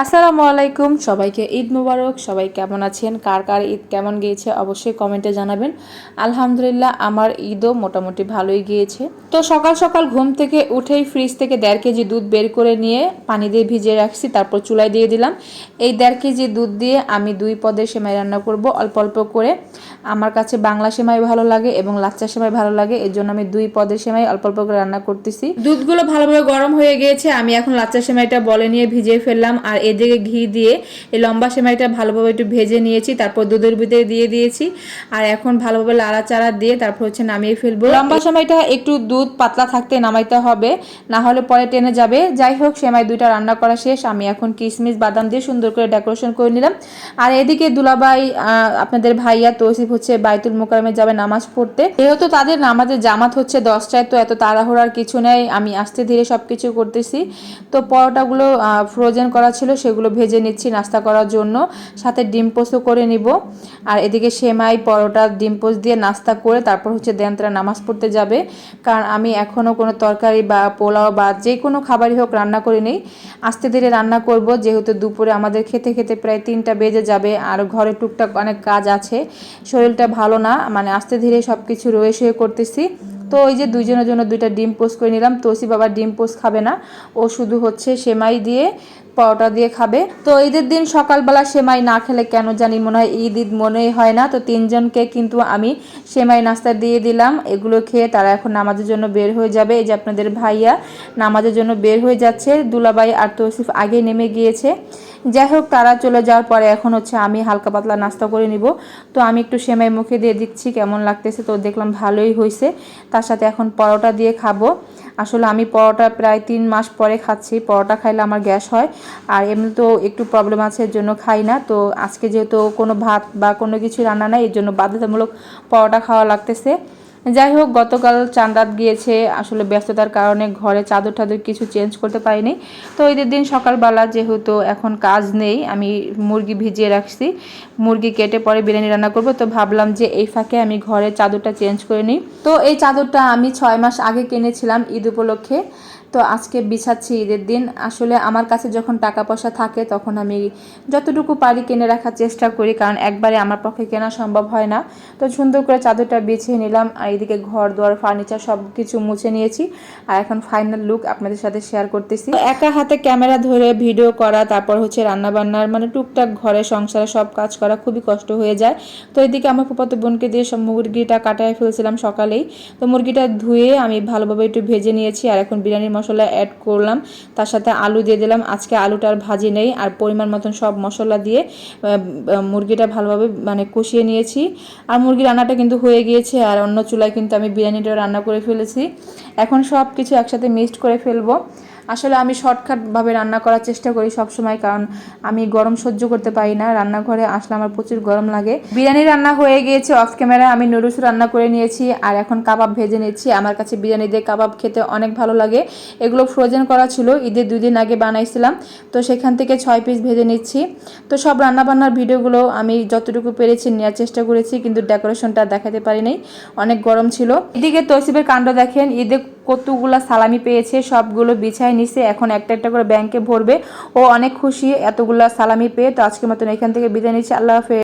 আসসালামু আলাইকুম, সবাইকে ঈদ মুবারক। সবাই কেমন আছেন? কার কার ঈদ কেমন গিয়েছে? অবশ্যই কমেন্টে জানাবেন। আলহামদুলিল্লাহ, আমার ঈদও মোটামুটি ভালোই গিয়েছে। তো সকাল সকাল ঘুম থেকে উঠেই ফ্রিজ থেকে দেড় কেজি দুধ বের করে নিয়ে পানি দিয়ে ভিজিয়ে রাখছি, তারপর চুলায় দিয়ে দিলাম। এই দেড় কেজি দুধ দিয়ে আমি দুই পদের সেমাই রান্না করব, অল্প অল্প করে। আমার কাছে বাংলা সেমাই ভালো লাগে এবং লাচ্চা সেমাই ভালো লাগে, এর জন্য আমি দুই পদের সেমাই অল্প অল্প করে রান্না করতেছি। দুধগুলো ভালোভাবে গরম হয়ে গিয়েছে, আমি এখন লাচ্চা সেমাইটা বলে নিয়ে ভিজিয়ে ফেললাম। আর এদিকে ঘি দিয়ে, এই লম্বা সেমাইটা ভালোভাবে একটু ভেজে নিয়েছি, তারপর দুধের ভিতরে দিয়ে দিয়েছি। আর এখন ভালোভাবে লাড়াচাড়া দিয়ে তারপর হচ্ছে নামিয়ে ফেলব। লম্বা সেমাইটা একটু দুধ পাতলা থাকতে নামাইতে হবে, না হলে পরে টেনে যাবে। যাই হোক, সেমাই দুইটা রান্না করা শেষ। আমি এখন কিশমিশ বাদাম দিয়ে সুন্দর করে ডেকোরেশন করে নিলাম। আর এদিকে দুলাবাই আপনাদের ভাইয়া তৌসিফ হচ্ছে বাইতুল মোকারমে যাবে নামাজ পড়তে। যেহেতু তাদের নামাজের জামাত হচ্ছে দশটায়, তো এত তাড়াহুড়ার কিছু নেই। আমি আস্তে ধীরে সব কিছু করতেছি। তো পরোটাগুলো ফ্রোজেন করা ছিল সেগুলো ভেজে নিচ্ছি নাস্তা করার জন্য। সাথে ডিম পোস্টও করে নিব। আর এদিকে সেমাই, পরোটা, ডিম পোস্ট দিয়ে নাস্তা করে তারপর হচ্ছে দেন তারা নামাজ পড়তে যাবে। কারণ আমি এখনও কোনো তরকারি বা পোলাও বা যে কোনো খাবারই হোক রান্না করে নেই। আস্তে ধীরে রান্না করব, যেহেতু দুপুরে আমাদের খেতে খেতে প্রায় তিনটা বেজে যাবে আর ঘরে টুকটাক অনেক কাজ আছে। শরীরটা ভালো না মানে আস্তে ধীরে সব কিছু রয়ে শুয়ে করতেছি। তো ওই যে দুইজনের জন্য দুইটা ডিম পোস্ট করে নিলাম। তোসি বাবা ডিম পোস্ট খাবে না। ও শুধু হচ্ছে সেমাই দিয়ে পরোটা দিয়ে খাবে। তো ঈদের দিন সকালবেলা সেমাই না খেলে কেন জানি মনে হয় ঈদ ঈদ মনেই হয় না। তো তিনজনকে কিন্তু আমি সেমাই নাস্তা দিয়ে দিলাম। এগুলো খেয়ে তারা এখন নামাজের জন্য বের হয়ে যাবে। এই যে আপনাদের ভাইয়া নামাজের জন্য বের হয়ে যাচ্ছে। দুলাবাই আর তৌসিফ আগে নেমে গিয়েছে। যাই হোক, তারা চলে যাওয়ার পরে এখন হচ্ছে আমি হালকা পাতলা নাস্তা করে নিব। তো আমি একটু সেমাই মুখে দিয়ে দিচ্ছি, কেমন লাগতেছে তো দেখলাম ভালোই হয়েছে তার সাথে এখন পরোটা দিয়ে খাব। আসলে আমি পরোটা প্রায় তিন মাস পরে খাচ্ছি, পরোটা খাইলে আমার গ্যাস হয়। আর এমনি তো একটু প্রবলেম আছে, এর জন্য খাই না। তো আজকে যেহেতু কোনো ভাত বা কোনো কিছু রান্না নাই, এর জন্য বাধ্যতামূলক পরোটা খাওয়া লাগতেছে। যাই হোক, গতকাল চান্দাত গিয়েছে, আসলে ব্যস্ততার কারণে ঘরে চাদর টাদর কিছু চেঞ্জ করতে পারিনি। তো ঈদের দিন সকালবেলা যেহেতু এখন কাজ নেই, আমি মুরগি ভিজিয়ে রাখছি। মুরগি কেটে পরে বিরিয়ানি রান্না করব। তো ভাবলাম যে এই ফাঁকে আমি ঘরে চাদরটা চেঞ্জ করে নিই। তো এই চাদরটা আমি ছয় মাস আগে কিনেছিলাম ঈদ উপলক্ষে। তো আজকে বিছাচ্ছি ঈদের দিন। আসলে আমার কাছে যখন টাকা পয়সা থাকে, তখন আমি যতটুকু পারি কিনে রাখার চেষ্টা করি, কারণ একবারে আমার পক্ষে কেনা সম্ভব হয় না। তো সুন্দর করে চাদরটা বিছিয়ে নিলাম, আর এদিকে ঘর, দুয়ার, ফার্নিচার সব কিছু মুছে নিয়েছি। আর এখন ফাইনাল লুক আপনাদের সাথে শেয়ার করতেছি। একা হাতে ক্যামেরা ধরে ভিডিও করা, তারপর হচ্ছে রান্না বান্নার মানে টুকটাক ঘরে, সংসারে সব কাজ করা খুবই কষ্ট হয়ে যায়। তো এদিকে আমার ফুপাতো বোনকে দিয়ে সব মুরগিটা কাটায় ফেলছিলাম সকালেই। তো মুরগিটা ধুয়ে আমি ভালোভাবে একটু ভেজে নিয়েছি, আর এখন বিরিয়ানির মশলা অ্যাড করলাম। তার সাথে আলু দিয়ে দিলাম। আজকে আলুটা আর ভাজি নেই, আর পরিমাণ মতন সব মশলা দিয়ে মুরগিটা ভালোভাবে মানে কষিয়ে নিয়েছি। আর মুরগি রান্নাটা কিন্তু হয়ে গিয়েছে, আর অন্য চুলায় কিন্তু আমি বিরিয়ানিটা রান্না করে ফেলেছি। এখন সব কিছু একসাথে মিক্সড করে ফেলব। আসলে আমি শর্টকাটভাবে রান্না করার চেষ্টা করি সব সময় কারণ আমি গরম সহ্য করতে পারি না। রান্নাঘরে আসলে আমার প্রচুর গরম লাগে। বিরিয়ানি রান্না হয়ে গিয়েছে অফ ক্যামেরা আমি নুডলস রান্না করে নিয়েছি, আর এখন কাবাব ভেজে নিয়েছি আমার কাছে বিরিয়ানি দিয়ে কাবাব খেতে অনেক ভালো লাগে। এগুলো ফ্রোজেন করা ছিল, ঈদের দুই দিন আগে বানাইছিলাম। তো সেখান থেকে ছয় পিস ভেজে নিচ্ছি। তো সব রান্নাবান্নার ভিডিওগুলো আমি যতটুকু পেরেছি নেওয়ার চেষ্টা করেছি, কিন্তু ডেকোরেশনটা দেখাতে পারি নাই অনেক গরম ছিল। এদিকে তসিবের কাণ্ড দেখেন। ঈদে কতগুলো সালামি পেয়েছে, সবগুলো বিছায় নিছে, এখন একটা একটা করে ব্যাংকে ভরবে। ও অনেক খুশি, এতগুলা সালামি পেয়ে তো আজকের মতন এখান থেকে বিদায় নিচ্ছে। আল্লাহ হাফেজ।